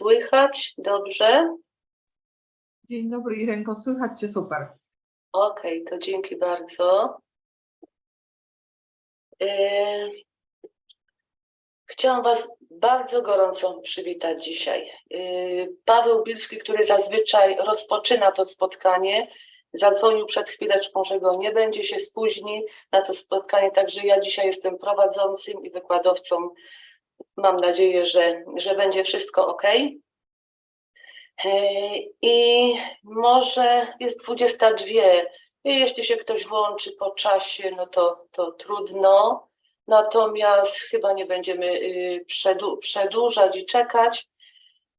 słychać dobrze? Dzień dobry Irenko, słychać Cię super. Okej, to dzięki bardzo. Yy, Chciałam Was bardzo gorąco przywitać dzisiaj. Yy, Paweł Bilski, który zazwyczaj rozpoczyna to spotkanie, zadzwonił przed chwileczką, że go nie będzie, się spóźni na to spotkanie, także ja dzisiaj jestem prowadzącym i wykładowcą. Mam nadzieję, że, że będzie wszystko ok. I może jest 22. I jeśli się ktoś włączy po czasie, no to, to trudno. Natomiast chyba nie będziemy y, przedłużać i czekać.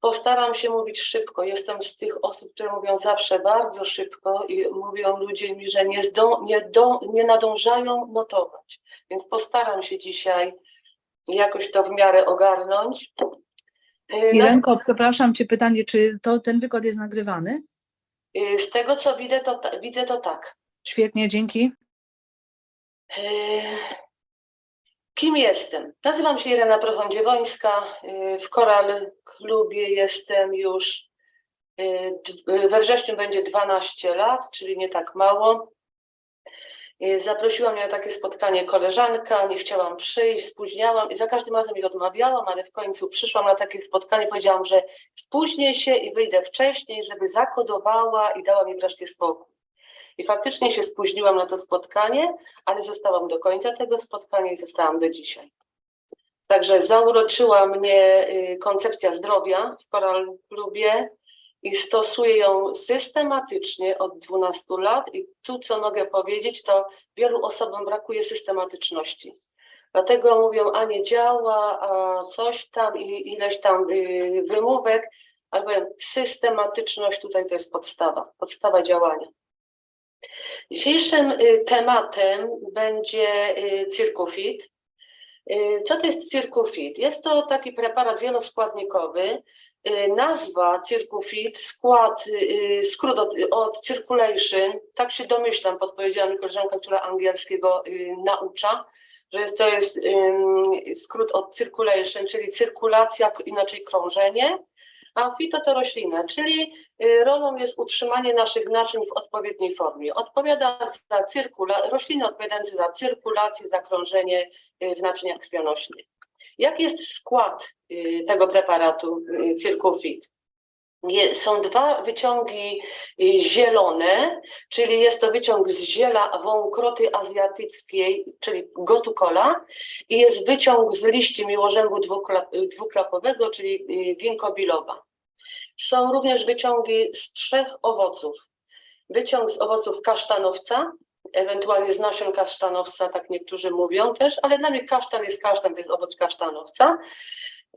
Postaram się mówić szybko. Jestem z tych osób, które mówią zawsze bardzo szybko i mówią ludzie mi, że nie, nie, nie nadążają notować. Więc postaram się dzisiaj jakoś to w miarę ogarnąć. Y, Irenko, przepraszam Cię, pytanie, czy to, ten wykład jest nagrywany? y, Z tego co widzę, to, widzę, to tak. Świetnie, dzięki. Yy, Kim jestem? Nazywam się Irena Prochądziewońska. W Koral Klubie jestem już we wrześniu będzie 12 lat, czyli nie tak mało. Yy, Zaprosiła mnie na takie spotkanie koleżanka, nie chciałam przyjść, spóźniałam i za każdym razem jej odmawiałam, ale w końcu przyszłam na takie spotkanie, powiedziałam, że spóźnię się i wyjdę wcześniej, żeby zakodowała i dała mi wreszcie spokój. I faktycznie się spóźniłam na to spotkanie, ale zostałam do końca tego spotkania i zostałam do dzisiaj. Także zauroczyła mnie y, koncepcja zdrowia w Koral Klubie i stosuję ją systematycznie od 12 lat. I tu, co mogę powiedzieć, to wielu osobom brakuje systematyczności. Dlatego mówią, a nie działa, a coś tam i ileś tam y, wymówek, ale systematyczność tutaj to jest podstawa, podstawa działania. Dzisiejszym y, tematem będzie y, Circufit. Co to jest Circufit? Jest to taki preparat wieloskładnikowy. Y, Nazwa Circufit, skład, y, skrót od, od circulation, tak się domyślam, podpowiedziała mi koleżanka, która angielskiego y, naucza, że jest, to jest skrót od circulation, czyli cyrkulacja, inaczej krążenie, a fito to roślina, czyli y, rolą jest utrzymanie naszych naczyń w odpowiedniej formie. Odpowiada za cyrkula, rośliny odpowiadające za cyrkulację, za krążenie y, w naczyniach krwionośnych. Jaki jest skład y, tego preparatu y, Circufit? Są dwa wyciągi y, zielone, czyli jest to wyciąg z ziela wąkroty azjatyckiej, czyli gotukola, i jest wyciąg z liści miłożębu dwukla- dwuklapowego, czyli ginkgo biloba. Są również wyciągi z trzech owoców. Wyciąg z owoców kasztanowca, ewentualnie z nasion kasztanowca, tak niektórzy mówią też, ale dla mnie kasztan jest kasztan, to jest owoc kasztanowca.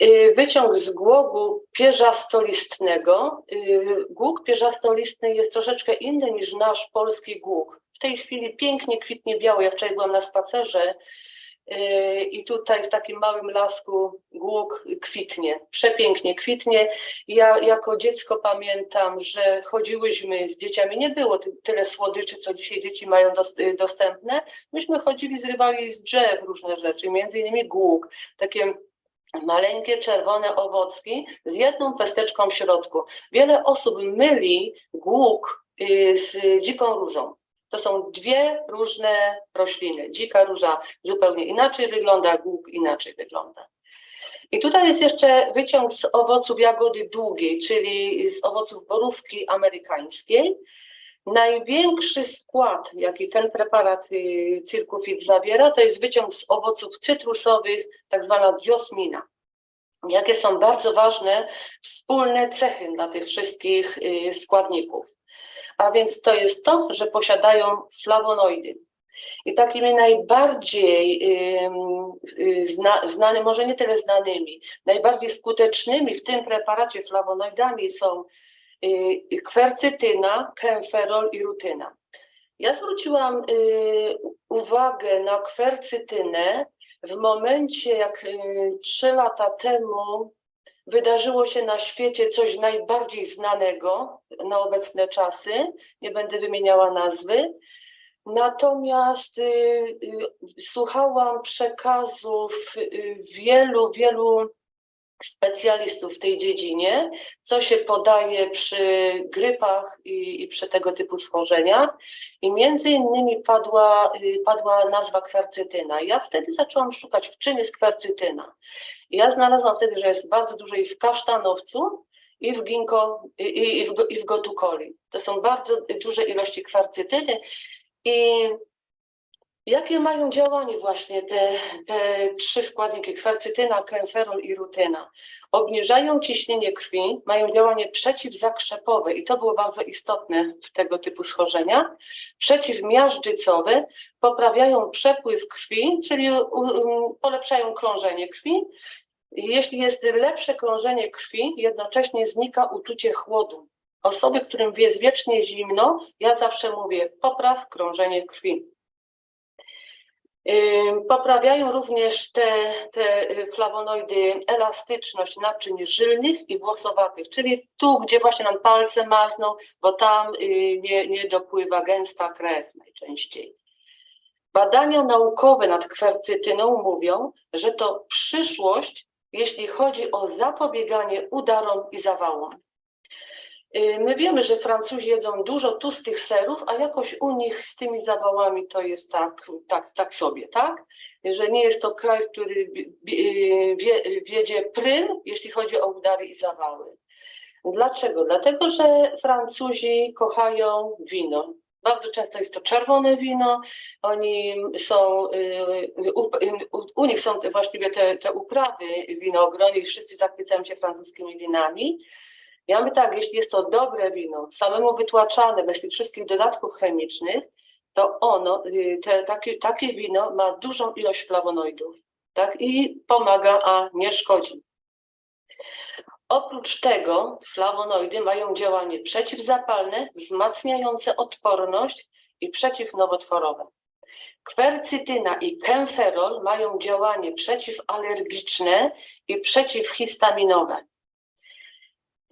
Y, Wyciąg z głogu pierzastolistnego. Y, Głóg pierzastolistny jest troszeczkę inny niż nasz polski głóg. W tej chwili pięknie kwitnie biały. Ja wczoraj byłam na spacerze i tutaj w takim małym lasku głóg kwitnie. Przepięknie kwitnie. Ja jako dziecko pamiętam, że chodziłyśmy z dzieciami, nie było ty, tyle słodyczy, co dzisiaj dzieci mają y, dostępne. Myśmy chodzili, zrywali z drzew różne rzeczy, między innymi głóg, takie maleńkie czerwone owocki z jedną pesteczką w środku. Wiele osób myli głóg y, z dziką różą. To są dwie różne rośliny. Dzika róża zupełnie inaczej wygląda, głóg inaczej wygląda. I tutaj jest jeszcze wyciąg z owoców jagody długiej, czyli z owoców borówki amerykańskiej. Największy skład, jaki ten preparat y, zawiera, to jest wyciąg z owoców cytrusowych, tak zwana diosmina. Jakie są bardzo ważne wspólne cechy dla tych wszystkich y, składników. A więc to jest to, że posiadają flawonoidy. I takimi najbardziej y, zna, znany, może nie tyle znanymi, najbardziej skutecznymi w tym preparacie flawonoidami są y, kwercytyna, kemferol i rutyna. Ja zwróciłam y, uwagę na kwercytynę w momencie, jak y, trzy lata temu wydarzyło się na świecie coś najbardziej znanego na obecne czasy. Nie będę wymieniała nazwy. Natomiast y, y, słuchałam przekazów y, wielu, wielu specjalistów w tej dziedzinie, co się podaje przy grypach i, i przy tego typu schorzeniach. I między innymi padła, y, padła nazwa kwercytyna. Ja wtedy zaczęłam szukać, w czym jest kwercytyna. Ja znalazłam wtedy, że jest bardzo dużo i w kasztanowcu, i w ginko, i, i, i w gotukoli. To są bardzo duże ilości kwercytyny. I jakie mają działanie właśnie te, te trzy składniki, kwercytyna, kenferol i rutyna? Obniżają ciśnienie krwi, mają działanie przeciwzakrzepowe i to było bardzo istotne w tego typu schorzeniach, przeciwmiażdżycowe, poprawiają przepływ krwi, czyli polepszają krążenie krwi. Jeśli jest lepsze krążenie krwi, jednocześnie znika uczucie chłodu. Osoby, którym jest wiecznie zimno, ja zawsze mówię, popraw krążenie krwi. Poprawiają również te, te y, flawonoidy elastyczność naczyń żylnych i włosowatych, czyli tu, gdzie właśnie nam palce marzną, bo tam y, nie, nie dopływa gęsta krew najczęściej. Badania naukowe nad kwercytyną mówią, że to przyszłość, jeśli chodzi o zapobieganie udarom i zawałom. Y, My wiemy, że Francuzi jedzą dużo tłustych serów, a jakoś u nich z tymi zawałami to jest tak, tak, tak sobie, tak? Że nie jest to kraj, który wie, wiedzie prym, jeśli chodzi o udary i zawały. Dlaczego? Dlatego, że Francuzi kochają wino. Bardzo często jest to czerwone wino. Oni są, y, u, nich są właściwie te, te uprawy winogron i wszyscy zachwycają się francuskimi winami. Ja mówię tak, jeśli jest to dobre wino, samemu wytłaczane, bez tych wszystkich dodatków chemicznych, to ono, y, te, takie, takie wino ma dużą ilość flawonoidów tak? i pomaga, a nie szkodzi. Oprócz tego flawonoidy mają działanie przeciwzapalne, wzmacniające odporność i przeciwnowotworowe. Kwercytyna i kenferol mają działanie przeciwalergiczne i przeciwhistaminowe.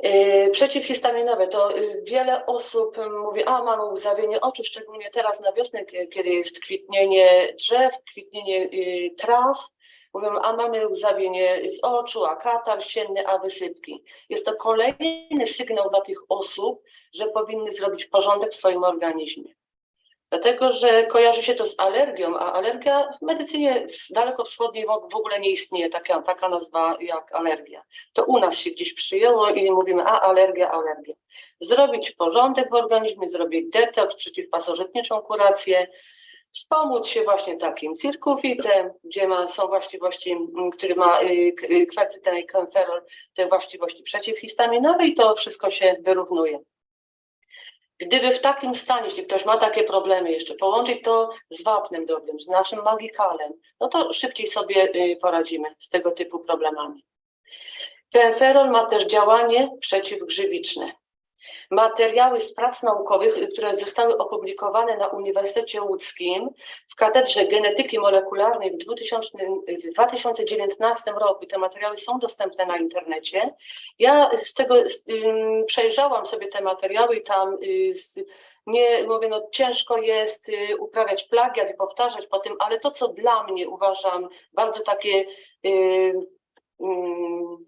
Yy, Przeciwhistaminowe to yy, wiele osób mówi, a mam łzawienie oczu, szczególnie teraz na wiosnę, kie- kiedy jest kwitnienie drzew, kwitnienie yy, traw. Mówią, a mamy łzawienie z oczu, a katar sienny, a wysypki. Jest to kolejny sygnał dla tych osób, że powinny zrobić porządek w swoim organizmie. Dlatego, że kojarzy się to z alergią, a alergia w medycynie dalekowschodniej w ogóle nie istnieje taka, taka nazwa jak alergia. To u nas się gdzieś przyjęło i mówimy, a alergia, alergia. Zrobić porządek w organizmie, zrobić detoks, przeciwpasożytniczą kurację, wspomóc się właśnie takim cirkuwitem, gdzie ma, są właściwości, mm, który ma y, y, kwercytynę i kenferol, te właściwości przeciwhistaminowe i to wszystko się wyrównuje. Gdyby w takim stanie, jeśli ktoś ma takie problemy jeszcze, połączyć to z wapnem dobrym, z naszym magikalem, no to szybciej sobie y, poradzimy z tego typu problemami. Fenferol ma też działanie przeciwgrzywiczne. Materiały z prac naukowych, które zostały opublikowane na Uniwersytecie Łódzkim w Katedrze Genetyki Molekularnej w, 2000, w 2019 roku, te materiały są dostępne na internecie. Ja z tego z, przejrzałam sobie te materiały i tam y, z, nie mówię, no ciężko jest y, uprawiać plagiat i powtarzać po tym, ale to, co dla mnie uważam bardzo takie y,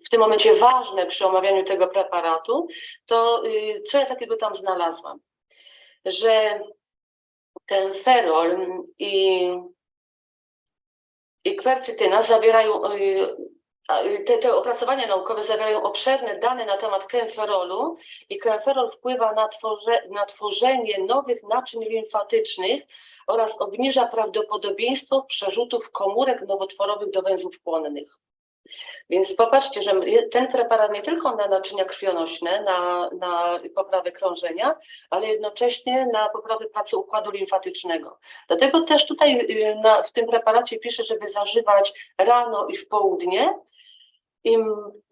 w tym momencie ważne przy omawianiu tego preparatu, to y, co ja takiego tam znalazłam? Że ten ferol i, i kwercytyna zawierają, y, y, te, te opracowania naukowe zawierają obszerne dane na temat kenferolu i kenferol wpływa na, tworze, na tworzenie nowych naczyń limfatycznych oraz obniża prawdopodobieństwo przerzutów komórek nowotworowych do węzłów płonnych. Więc popatrzcie, że ten preparat nie tylko na naczynia krwionośne, na, na poprawę krążenia, ale jednocześnie na poprawę pracy układu limfatycznego. Dlatego też tutaj y, na, w tym preparacie piszę, żeby zażywać rano i w południe. I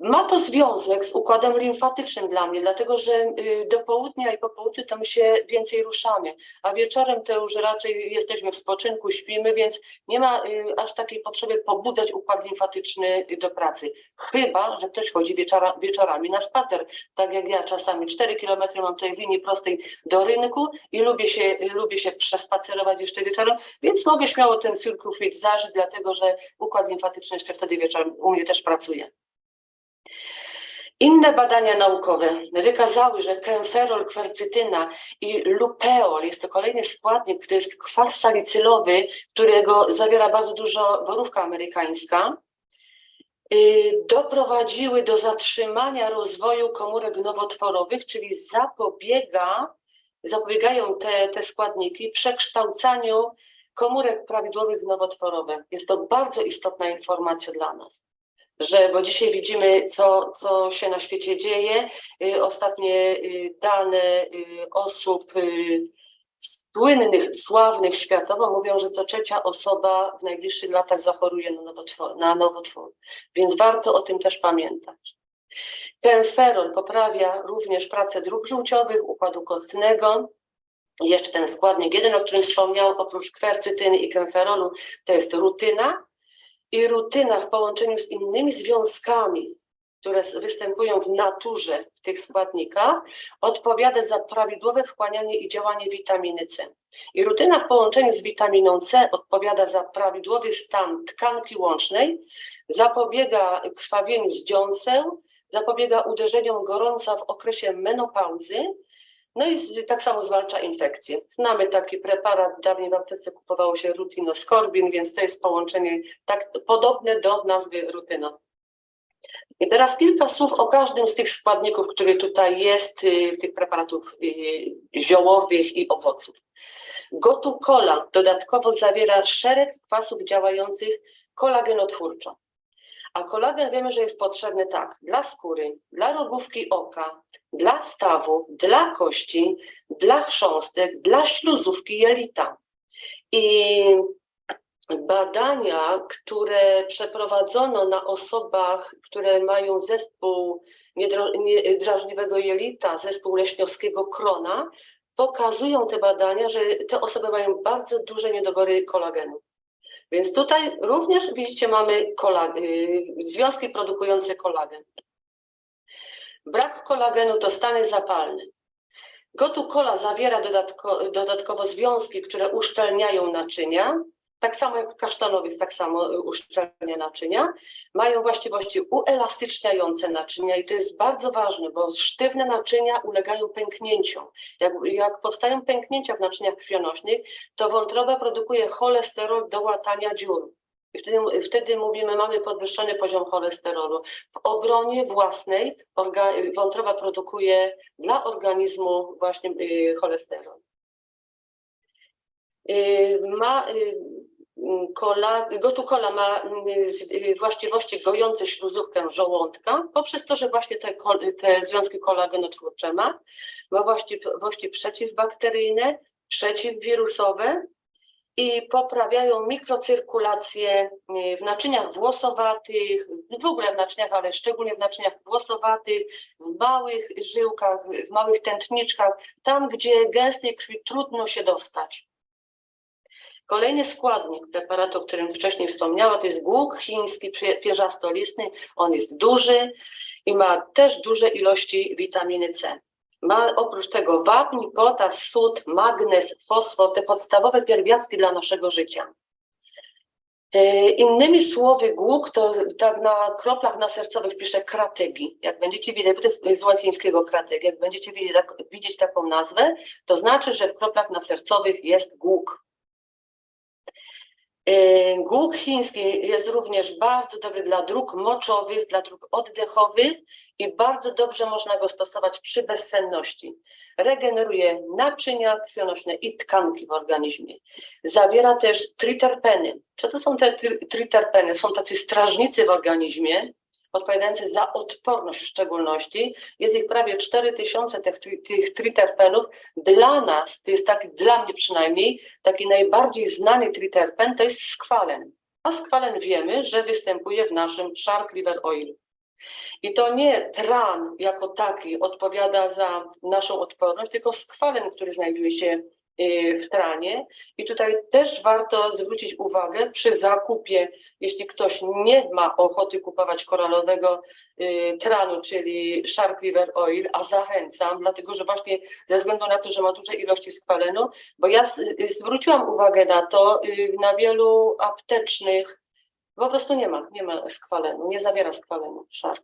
ma to związek z układem limfatycznym dla mnie, dlatego że y, do południa i po południu to my się więcej ruszamy, a wieczorem to już raczej jesteśmy w spoczynku, śpimy, więc nie ma y, aż takiej potrzeby pobudzać układ limfatyczny do pracy. Chyba, że ktoś chodzi wieczora, wieczorami na spacer, tak jak ja czasami 4 kilometry mam tutaj w linii prostej do rynku i lubię się, lubię się przespacerować jeszcze wieczorem, więc mogę śmiało ten cyrkufit zażyć, dlatego że układ limfatyczny jeszcze wtedy wieczorem u mnie też pracuje. Inne badania naukowe wykazały, że kenferol, kwercytyna i lupeol jest to kolejny składnik, który jest kwas salicylowy, którego zawiera bardzo dużo borówka amerykańska, y, doprowadziły do zatrzymania rozwoju komórek nowotworowych, czyli zapobiega, zapobiegają te, te składniki przekształcaniu komórek prawidłowych w nowotworowe. Jest to bardzo istotna informacja dla nas że bo dzisiaj widzimy, co, co się na świecie dzieje. Y, Ostatnie y, dane y, osób słynnych, sławnych światowo mówią, że co trzecia osoba w najbliższych latach zachoruje na nowotwór. Na nowotwór. Więc warto o tym też pamiętać. Kenferol poprawia również pracę dróg żółciowych, układu kostnego. Jeszcze ten składnik jeden, o którym wspomniałam, oprócz kwercytyny i kenferolu, to jest rutyna, i rutyna w połączeniu z innymi związkami, które występują w naturze tych składnikach, odpowiada za prawidłowe wchłanianie i działanie witaminy C. I rutyna w połączeniu z witaminą C odpowiada za prawidłowy stan tkanki łącznej, zapobiega krwawieniu z dziąseł, zapobiega uderzeniom gorąca w okresie menopauzy, no i tak samo zwalcza infekcje. Znamy taki preparat, dawniej w aptece kupowało się rutinoskorbin, więc to jest połączenie tak podobne do nazwy rutyna. I teraz kilka słów o każdym z tych składników, który tutaj jest, y, tych preparatów y, ziołowych i owoców. Gotu Cola dodatkowo zawiera szereg kwasów działających kolagenotwórczo. A kolagen wiemy, że jest potrzebny tak dla skóry, dla rogówki oka, dla stawu, dla kości, dla chrząstek, dla śluzówki jelita. I badania, które przeprowadzono na osobach, które mają zespół drażliwego jelita, zespół leśniowskiego krona, pokazują te badania, że te osoby mają bardzo duże niedobory kolagenu. Więc tutaj również widzicie mamy y, związki produkujące kolagen. Brak kolagenu to stany zapalne. Gotu kola zawiera dodatko, dodatkowo związki, które uszczelniają naczynia, tak samo jak kasztanowiec, tak samo y, uszczelnia naczynia. Mają właściwości uelastyczniające naczynia i to jest bardzo ważne, bo sztywne naczynia ulegają pęknięciom. Jak, jak powstają pęknięcia w naczyniach krwionośnych, to wątroba produkuje cholesterol do łatania dziur. I wtedy, wtedy mówimy, mamy podwyższony poziom cholesterolu. W obronie własnej orga, wątroba produkuje dla organizmu właśnie y, cholesterol. Y, Ma, y, kola, gotukola ma y, właściwości gojące śluzówkę żołądka, poprzez to, że właśnie te, te związki kolagenotwórcze ma, ma właściwości przeciwbakteryjne, przeciwwirusowe i poprawiają mikrocyrkulację y, w naczyniach włosowatych, w ogóle w naczyniach, ale szczególnie w naczyniach włosowatych, w małych żyłkach, w małych tętniczkach, tam gdzie gęstej krwi trudno się dostać. Kolejny składnik preparatu, o którym wcześniej wspomniałam, to jest głuk chiński pie- pierzastolistny. On jest duży i ma też duże ilości witaminy C. Ma oprócz tego wapń, potas, sód, magnez, fosfor, te podstawowe pierwiastki dla naszego życia. E, Innymi słowy, głuk to tak na kroplach nasercowych pisze krategi. Jak będziecie widzieć, bo to jest z łacińskiego krategi, jak będziecie widzieć, tak, widzieć taką nazwę, to znaczy, że w kroplach nasercowych jest głuk. E, Głuk chiński jest również bardzo dobry dla dróg moczowych, dla dróg oddechowych i bardzo dobrze można go stosować przy bezsenności. Regeneruje naczynia krwionośne i tkanki w organizmie. Zawiera też triterpeny. Co to są te tri- triterpeny? Są tacy strażnicy w organizmie, odpowiadający za odporność w szczególności. Jest ich prawie 4000 tych, tych triterpenów. Dla nas, to jest taki, dla mnie przynajmniej, taki najbardziej znany triterpen to jest skwalen. A skwalen wiemy, że występuje w naszym shark liver oil. I to nie tran jako taki odpowiada za naszą odporność, tylko skwalen, który znajduje się w tranie. I tutaj też warto zwrócić uwagę przy zakupie, jeśli ktoś nie ma ochoty kupować koralowego y, tranu, czyli shark liver oil, a zachęcam, dlatego że właśnie ze względu na to, że ma duże ilości skwalenu, bo ja y, zwróciłam uwagę na to y, na wielu aptecznych, po prostu nie ma, nie ma skwalenu, nie zawiera skwalenu shark.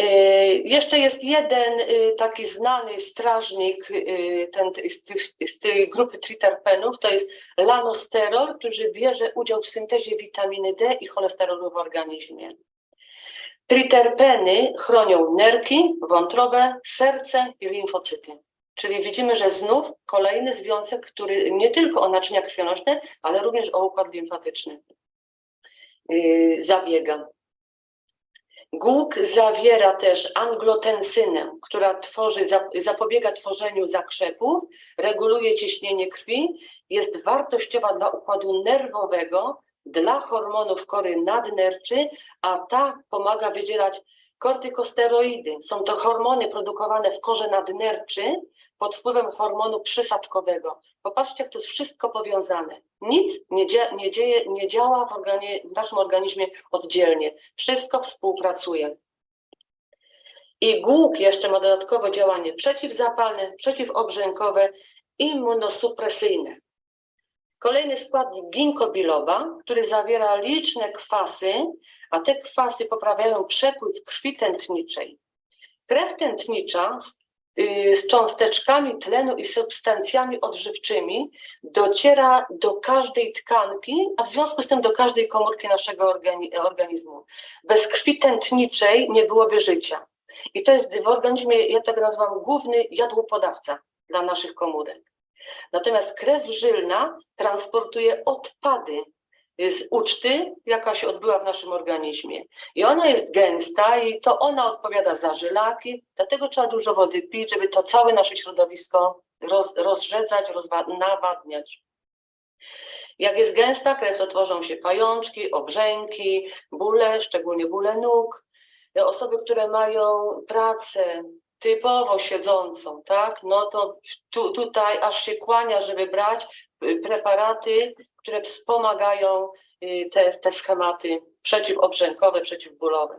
Y, Jeszcze jest jeden y, taki znany strażnik y, ten, z, z tej grupy triterpenów, to jest lanosterol, który bierze udział w syntezie witaminy D i cholesterolu w organizmie. Triterpeny chronią nerki, wątrobę, serce i limfocyty. Czyli widzimy, że znów kolejny związek, który nie tylko o naczynia krwionośne, ale również o układ limfatyczny zabiega. Głuk zawiera też anglotensynę, która tworzy, za- zapobiega tworzeniu zakrzepów, reguluje ciśnienie krwi, jest wartościowa dla układu nerwowego, dla hormonów kory nadnerczy, a ta pomaga wydzielać kortykosteroidy. Są to hormony produkowane w korze nadnerczy pod wpływem hormonu przysadkowego. Popatrzcie, jak to jest wszystko powiązane. Nic nie, dzia- nie, dzieje, nie działa w, w naszym organizmie oddzielnie. Wszystko współpracuje. I głuk jeszcze ma dodatkowe działanie przeciwzapalne, przeciwobrzękowe, immunosupresyjne. Kolejny składnik ginkgo biloba, który zawiera liczne kwasy, a te kwasy poprawiają przepływ krwi tętniczej. Krew tętnicza z, y, z cząsteczkami tlenu i substancjami odżywczymi dociera do każdej tkanki, a w związku z tym do każdej komórki naszego organi- organizmu. Bez krwi tętniczej nie byłoby życia. I to jest w organizmie, ja tak nazywam, główny jadłopodawca dla naszych komórek. Natomiast krew żylna transportuje odpady z uczty, jaka się odbyła w naszym organizmie. I ona jest gęsta i to ona odpowiada za żylaki, dlatego trzeba dużo wody pić, żeby to całe nasze środowisko roz, rozrzedzać, nawadniać. Jak jest gęsta krew, to tworzą się pajączki, obrzęki, bóle, szczególnie bóle nóg. Osoby, które mają pracę typowo siedzącą, tak, no to tu, tutaj aż się kłania, żeby brać y, preparaty, które wspomagają y, te, te schematy przeciwobrzękowe, przeciwbólowe.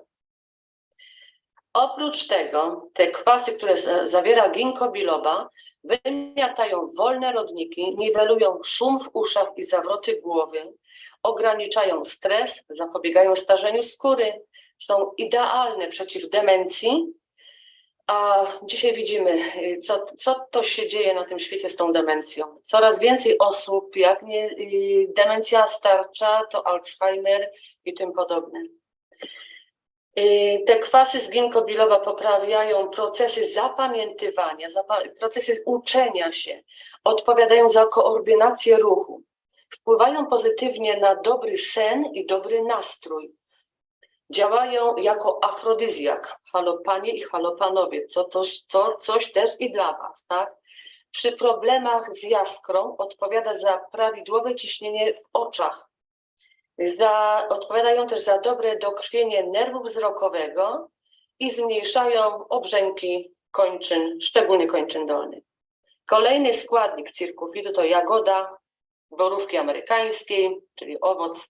Oprócz tego te kwasy, które za- zawiera ginkgo biloba, wymiatają wolne rodniki, niwelują szum w uszach i zawroty głowy, ograniczają stres, zapobiegają starzeniu skóry, są idealne przeciw demencji, a dzisiaj widzimy, y, co, co to się dzieje na tym świecie z tą demencją. Coraz więcej osób, jak nie y, demencja starcza, to Alzheimer i tym podobne. Y, Te kwasy z ginkgo biloba poprawiają procesy zapamiętywania, zapa- procesy uczenia się, odpowiadają za koordynację ruchu, wpływają pozytywnie na dobry sen i dobry nastrój. Działają jako afrodyzjak, halo panie i halo panowie, co, coś, to coś też i dla was, tak? Przy problemach z jaskrą odpowiada za prawidłowe ciśnienie w oczach. Za, odpowiadają też za dobre dokrwienie nerwu wzrokowego i zmniejszają obrzęki kończyn, szczególnie kończyn dolnych. Kolejny składnik cirkufidu to jagoda borówki amerykańskiej, czyli owoc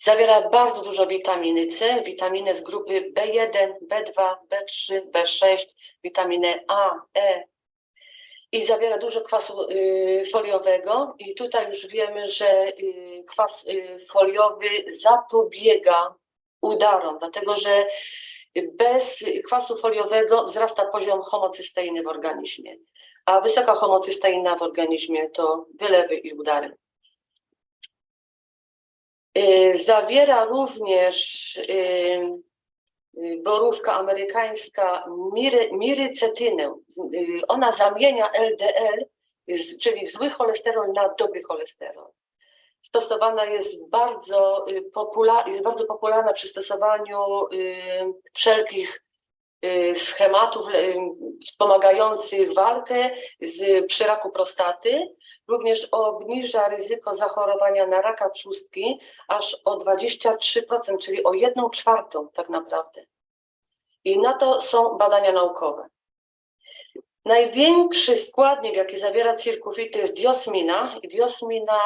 Zawiera bardzo dużo witaminy C, witaminę z grupy B1, B2, B3, B6, witaminę A, E. I zawiera dużo kwasu y, foliowego. I tutaj już wiemy, że y, kwas y, foliowy zapobiega udarom, dlatego że bez kwasu foliowego wzrasta poziom homocysteiny w organizmie. A wysoka homocysteina w organizmie to wylewy i udary. Y, Zawiera również y, y, borówka amerykańska miry, mirycetynę. Ona zamienia LDL, czyli zły cholesterol, na dobry cholesterol. Stosowana jest bardzo, popula- jest bardzo popularna przy stosowaniu wszelkich schematów wspomagających walkę z przy prostaty. Również obniża ryzyko zachorowania na raka trzustki aż o 23%, czyli o 1 czwartą tak naprawdę. I na to są badania naukowe. Największy składnik, jaki zawiera cirkufit, to jest diosmina. I diosmina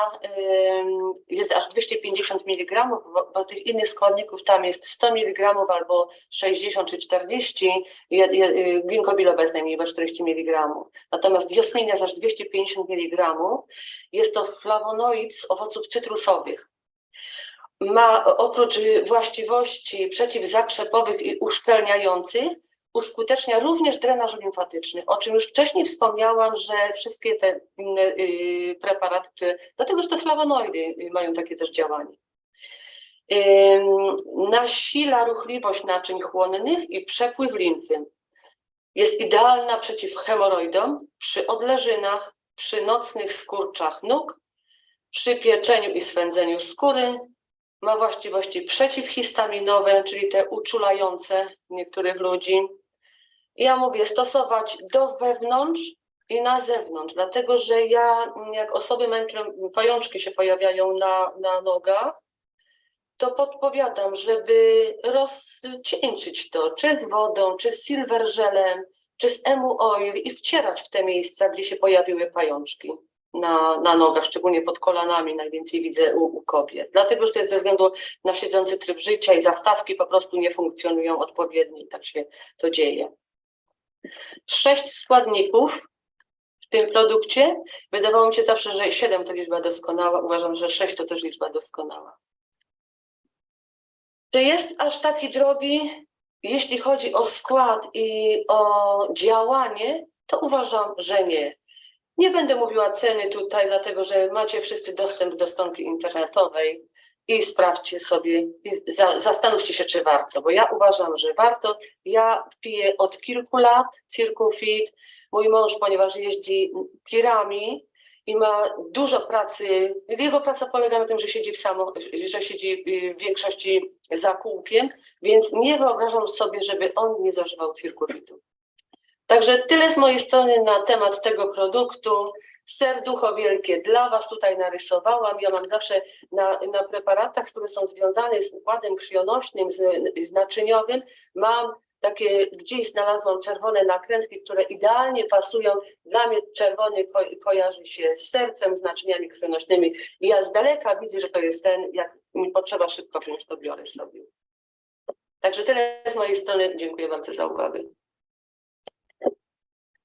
jest aż 250 mg, bo, tych innych składników tam jest 100 mg albo 60 czy 40, je- je- y, ginkgo biloba jest najmniej, bo 40 mg. Natomiast diosmina jest aż 250 mg. Jest to flawonoid z owoców cytrusowych. ma oprócz właściwości przeciwzakrzepowych i uszczelniających, uskutecznia również drenaż limfatyczny, o czym już wcześniej wspomniałam, że wszystkie te inne y, preparaty, które, dlatego że te flawonoidy y, mają takie też działanie. Nasila ruchliwość naczyń chłonnych i przepływ limfy. Jest idealna przeciw hemoroidom, przy odleżynach, przy nocnych skurczach nóg, przy pieczeniu i swędzeniu skóry. Ma właściwości przeciwhistaminowe, czyli te uczulające niektórych ludzi. Ja mówię stosować do wewnątrz i na zewnątrz, dlatego że ja, jak osoby które pajączki się pojawiają na, na nogach, to podpowiadam, żeby rozcieńczyć to, czy wodą, czy silver żelem, czy z emu oil i wcierać w te miejsca, gdzie się pojawiły pajączki na, na nogach, szczególnie pod kolanami najwięcej widzę u, u kobiet. Dlatego, że to jest ze względu na siedzący tryb życia i zastawki po prostu nie funkcjonują odpowiednio i tak się to dzieje. Sześć składników w tym produkcie. Wydawało mi się zawsze, że siedem to liczba doskonała. Uważam, że sześć to też liczba doskonała. Czy jest aż taki drogi, jeśli chodzi o skład i o działanie, to uważam, że nie. Nie będę mówiła ceny tutaj, dlatego że macie wszyscy dostęp do stronki internetowej i sprawdźcie sobie, i za, zastanówcie się, czy warto, bo ja uważam, że warto. Ja piję od kilku lat Circufit. Mój mąż, ponieważ jeździ tirami i ma dużo pracy, jego praca polega na tym, że siedzi w samo, że siedzi w większości za kółkiem, więc nie wyobrażam sobie, żeby on nie zażywał Circufitu. Także tyle z mojej strony na temat tego produktu. Serducho wielkie dla Was tutaj narysowałam. Ja mam zawsze na, na preparatach, które są związane z układem krwionośnym, z, z naczyniowym, mam takie, gdzieś znalazłam czerwone nakrętki, które idealnie pasują. Dla mnie czerwony ko kojarzy się z sercem, z naczyniami krwionośnymi. I ja z daleka widzę, że to jest ten, jak mi potrzeba szybko wziąć, to biorę sobie. Także tyle z mojej strony. Dziękuję bardzo za uwagę.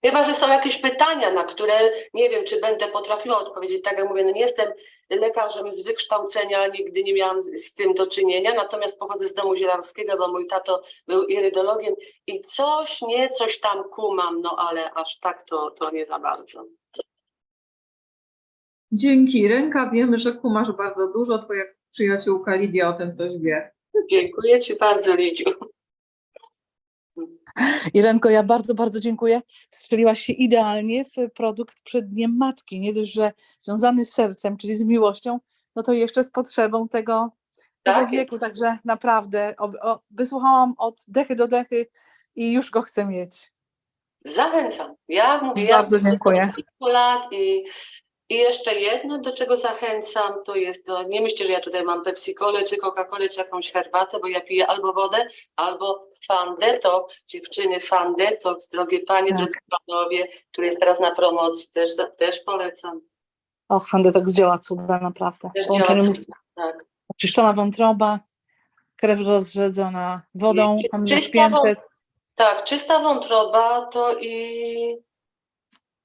Chyba, że są jakieś pytania, na które nie wiem, czy będę potrafiła odpowiedzieć. Tak jak mówię, no nie jestem lekarzem z wykształcenia, nigdy nie miałam z, z tym do czynienia, natomiast pochodzę z domu zielarskiego, bo mój tato był irydologiem i coś, nie coś tam kumam, no ale aż tak to, to nie za bardzo. Dzięki. Ręka, wiemy, że kumasz bardzo dużo. Twoja przyjaciółka Lidia o tym coś wie. Dziękuję Ci bardzo, Lidziu. Irenko, ja bardzo, bardzo dziękuję. Strzeliłaś się idealnie w produkt przed Dniem Matki. Nie dość, że związany z sercem, czyli z miłością, no to jeszcze z potrzebą tego, tego Tak. wieku. Także naprawdę o, o, wysłuchałam od dechy do dechy i już go chcę mieć. Zachęcam. Ja mówię, ja Bardzo dziękuję. od kilku lat i, i jeszcze jedno, do czego zachęcam, to jest, to nie myślcie, że ja tutaj mam Pepsi-Colę, czy Coca-Colę, czy jakąś herbatę, bo ja piję albo wodę, albo Fan Detox, dziewczyny Fan Detox, drogie panie, Tak. drodzy panowie, który jest teraz na promocji, też, też polecam. Och, Fandetok działa cuda, naprawdę. Też Połączenie działa Tak. oczyszczona wątroba, krew rozrzedzona wodą, czysta wą- 500. Tak, czysta wątroba to i,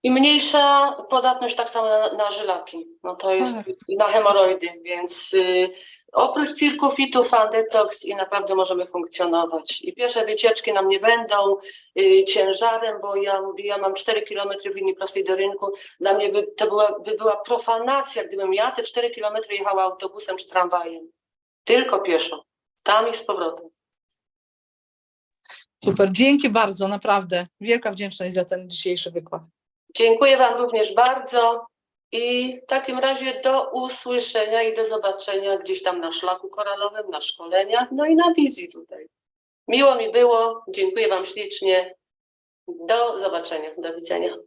i mniejsza podatność tak samo na, na żylaki. No to jest Tak. na hemoroidy, więc y, oprócz cirkufitu, fan detox i naprawdę możemy funkcjonować. I pierwsze wycieczki nam nie będą y, ciężarem, bo ja mówię, ja mam 4 km w linii prostej do rynku. Dla mnie by, to była, by była profanacja, gdybym ja te 4 km jechała autobusem czy tramwajem. Tylko pieszo. Tam i z powrotem. Super, dzięki bardzo, naprawdę. Wielka wdzięczność za ten dzisiejszy wykład. Dziękuję Wam również bardzo i w takim razie do usłyszenia i do zobaczenia gdzieś tam na szlaku koralowym, na szkoleniach, no i na wizji tutaj. Miło mi było, dziękuję Wam ślicznie. Do zobaczenia, do widzenia.